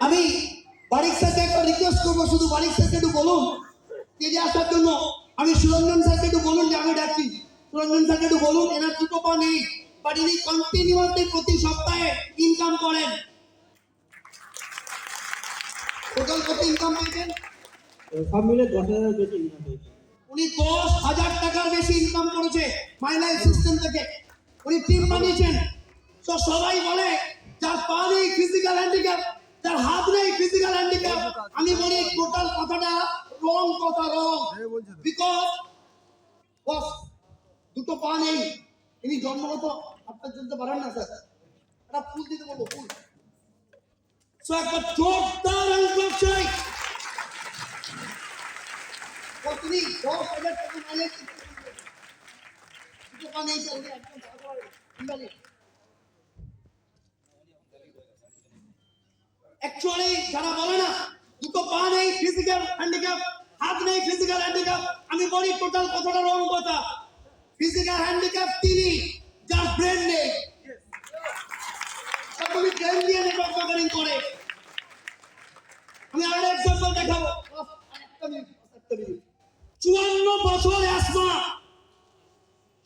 আমি বারিক স্যারকে একটা রিকোয়েস্ট করব শুধু বারিক স্যারকে একটু বলুন। স্টেজে আসার জন্য? আমি সুরঞ্জন স্যারকে একটু বলুন যে আমি ডাকছি। সুরঞ্জন স্যারকে একটু বলুন এনার দুটো পা নেই? বাট ইনি কন্টিনিউয়াসলি প্রতি সপ্তাহে ইনকাম করেন। টোটাল কত ইনকাম পেয়েছেন? সব মিলে দশ হাজার বেশি ইনকাম পেয়েছি। উনি দশ হাজার টাকার বেশি ইনকাম করেছে মাই লাইফ সিস্টেম থেকে। উনি টিম বানিয়েছেন। তো সবাই বলে যার পা নেই ফিজিক্যাল হ্যান্ডিক্যাপ যার হাত নেই ফিজিক্যাল হ্যান্ডিক্যাপ আমি বলি টোটাল কথাটা রং কথা রং বিকজ বস দুটো পা নেই। ইনি জন্মগত আপনার জন্য পারেন না স্যার একটা ফুল দিতে বলব ফুল। সো একটা জোরদার চাই দশ হাজার টাকা মাইলেজ দুটো পা নেই স্যার অ্যাকচুয়ালি যারা বলে না, দুটো পা নেই ফিজিক্যাল হ্যান্ডিক্যাপ হাত নেই ফিজিক্যাল হ্যান্ডিক্যাপ আমি বলি টোটাল কথাটা রং কথা। ফিজিক্যাল হ্যান্ডিক্যাপ তিনি, যার ব্রেন নেই। তুমি ব্রেন দিয়ে নেটওয়ার্ক মার্কেটিং করে। আমি এক্সাম্পল দেখাবো। চুয়ান্ন বছর অ্যাসমা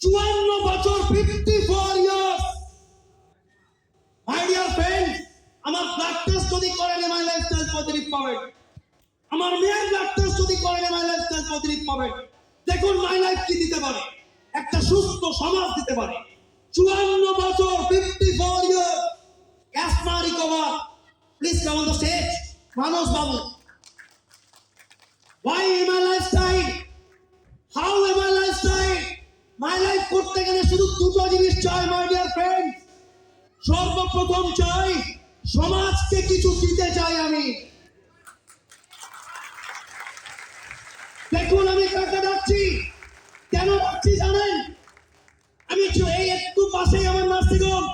চুয়ান্ন বছর ফিফটি ফোর ইয়ার্স যদি করেন এমআই লাইফস্টাইল পজিটিভ পাবেন। আমার মেয়ের টেস্ট যদি করেন এমআই লাইফস্টাইল পজিটিভ পাবেন। দেখুন মাই লাইফ কি দিতে পারে? একটা সুস্থ সমাজ দিতে পারে। চুয়ান্ন বছর fifty four years asthma recover please come on the stage বাবু। করতে গেলে শুধু দুটো জিনিস চাই মাই ডিয়ার ফ্রেন্ড সর্বপ্রথম চাই সমাজকে কিছু দিতে চাই আমি। দেখুন আমি কাকে ডাকছি। কেন ডাকছি জানেন? আমি এই একটু পাশেই আমার নার্সিংহোম।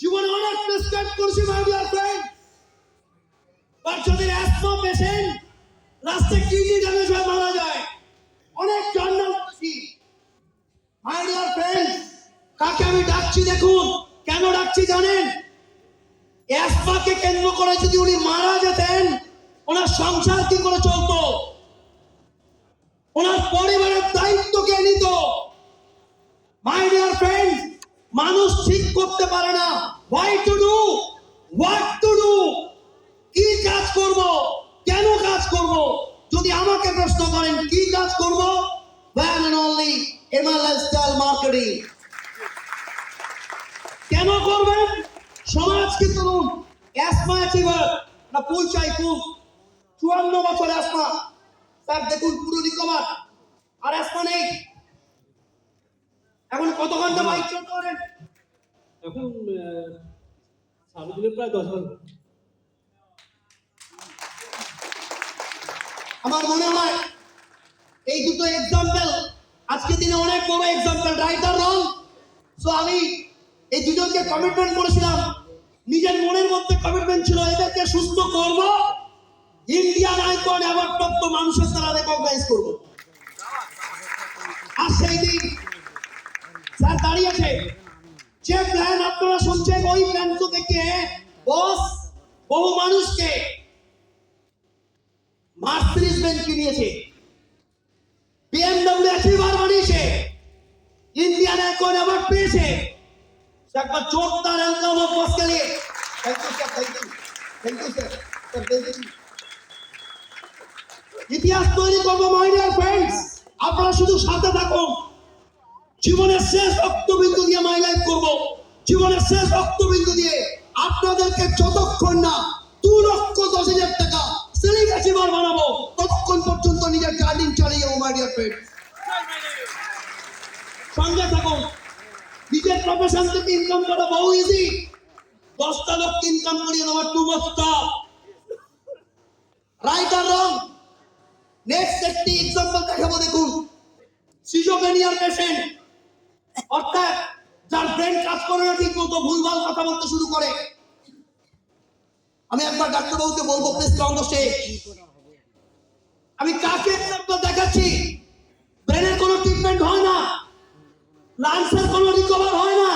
জীবনে অনেক প্রেসক্রাইব করছি মাই ডিয়ার ফ্রেন্ড বাচ্চাদের অ্যাসমা পেশেন্ট রাস্তায় কিডনি ড্যামেজ হয়ে মারা যায়। অনেক জার্নাল পড়েছি মাই ডিয়ার ফ্রেন্ড কাকে আমি ডাকছি দেখুন। কেন ডাকছি জানেন? অ্যাসমাকে কেন্দ্র করে যদি উনি মারা যেতেন, ওনার সংসার কি করে চলতো? ওনার পরিবারের দায়িত্ব কে নিত? মাই ডিয়ার ফ্রেন্ড মানুষ ঠিক করতে পারে না। Why to do what to do কি কাজ করব? কেন কাজ করব? যদি আমাকে প্রশ্ন করেন, কি কাজ করব? এন্ড অনলি এমআর মার্কেটিং কেন করবেন সমাজকে তুলুন অ্যাসমা অ্যাচিভার না ফুল চাই ফুল চুয়ান্ন বছর অ্যাসমা স্যার দেখুন পুরো রিকভার আর অ্যাসমা নেই এখন কত ঘণ্টা বাইক চলতে পারেন এখন প্রায় দশ হাজার আমার মনে হয় এই দুটো এক্সাম্পল আজকে দিনে অনেক বড় এক্সাম্পল রাইট রং সো আমি এই দুজনকে কমিটমেন্ট করেছিলাম নিজের মনের মধ্যে কমিটমেন্ট সুস্থ করব। ইন্ডিয়ান আইকন অ্যাওয়ার্ড প্রাপ্ত মানুষের দ্বারা রেকগনাইজ করব। আর সেই দিন স্যার যে প্ল্যান আপনারা শুনছেন, ওই প্ল্যান তো দেখে বস বহু মানুষকে মার্সিডিজ কিনিয়েছে বিএমডব্লিউ বানিয়েছে। ইন্ডিয়ান অ্যাকর্ড অ্যাওয়ার্ড পেয়েছে। একবার নিয়ে। Thank you sir thank you ইতিহাস তৈরি করব মাই ফ্রেন্ডস আপনারা শুধু সাথে থাকুন। জীবনের শেষ রক্তবিন্দু দিয়ে মাই লাইফ করব। জীবনের শেষ রক্তবিন্দু দিয়ে আপনাদেরকে যতক্ষণ না দু লক্ষ দশ হাজার টাকা সেলিং বানাবো, ততক্ষণ পর্যন্ত নিজের জার্নিং চালিয়ে যাব মাই ডিয়ার ফ্রেন্ড সঙ্গে থাকুন। নিজের প্রফেশন থেকে ইনকাম করা বহু ইজি দশটা লোক ইনকাম করিয়ে দেওয়ার টু মস্তা রাইট আর রং নেক্সট একটি এক্সাম্পল দেখাবো, দেখুন। সিজোপেনিয়ার পেশেন্ট অর্থাৎ যার ব্রেন কাজ করে না ঠিক মতো ভুলভাল কথা বলতে শুরু করে। আমি একবার ডাক্তারবাবুকে বলব প্লিজ স্টেজ। আমি কাকে এক্সাম্পল দেখাচ্ছি? ব্রেনের কোনো ট্রিটমেন্ট হয় না। লাংসের কোনো রিকভার হয় না।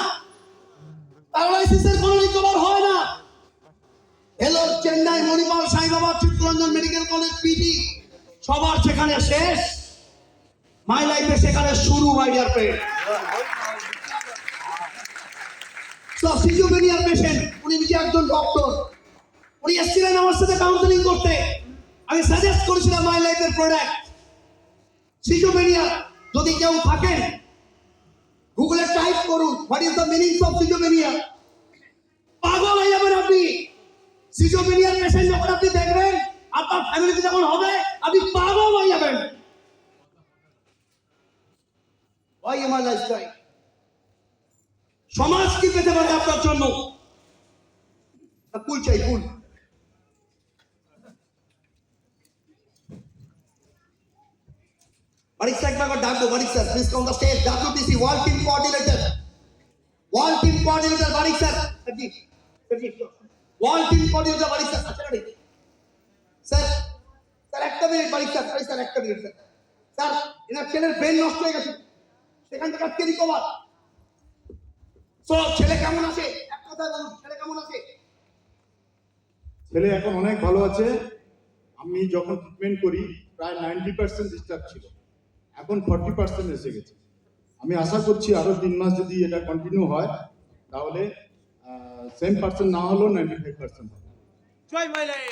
প্যারালাইসিসের কোনো Vellore Chennai Manipal Saibaba Chittaranjan medical college PG সবার সেখানে শেষ। মাই লাইফে সেখানে শুরু মাই ডিয়ার ফ্রেন্ড সিজোভেনিয়ার পেশেন্ট উনি নিজে একজন ডক্টর উনি এসেছিলেন আমার সাথে কাউন্সেলিং করতে। আমি সাজেস্ট করেছিলাম মাই লাইফের প্রোডাক্ট সিজোভেনিয়া যদি কেউ থাকেন গুগলে টাইপ করুন what is the meaning of সিজোভেনিয়া পাগল হয়ে যাবেন আপনি। সিজোভেনিয়ার পেশেন্ট যখন আপনি দেখবেন, আপনার ফ্যামিলিতে যখন হবে, আপনি পাগল হয়ে যাবেন। আমার সমাজ কি পেতে পারে আপনার জন্য? কুল চাই কুল একবার ডাকবো sir please stage world team coordinator world team coordinator Manik sir জি জি কোঅর্ডিনেটর মানিক স্যার আচ্ছা রেডি স্যার স্যার, একটা মিনিট মানিক স্যার স্যার, একটা মিনিট, স্যার। স্যার, এনার ছেলের ব্রেন নষ্ট হয়ে গেছে। সেখান থেকে আজকে রিকভার সো ছেলে কেমন আছে? এক ছেলে কেমন আছে? ছেলে এখন অনেক ভালো আছে। আমি যখন ট্রিটমেন্ট করি, প্রায় নাইনটি পার্সেন্ট ডিস্টার্ব ছিল। এখন ফর্টি পার্সেন্ট এসে গেছে। আমি আশা করছি আরও তিন মাস যদি এটা কন্টিনিউ হয়, তাহলে সেম পার্সেন্ট না হলেও নাইনটি ফাইভ পার্সেন্ট জয় মাইলাই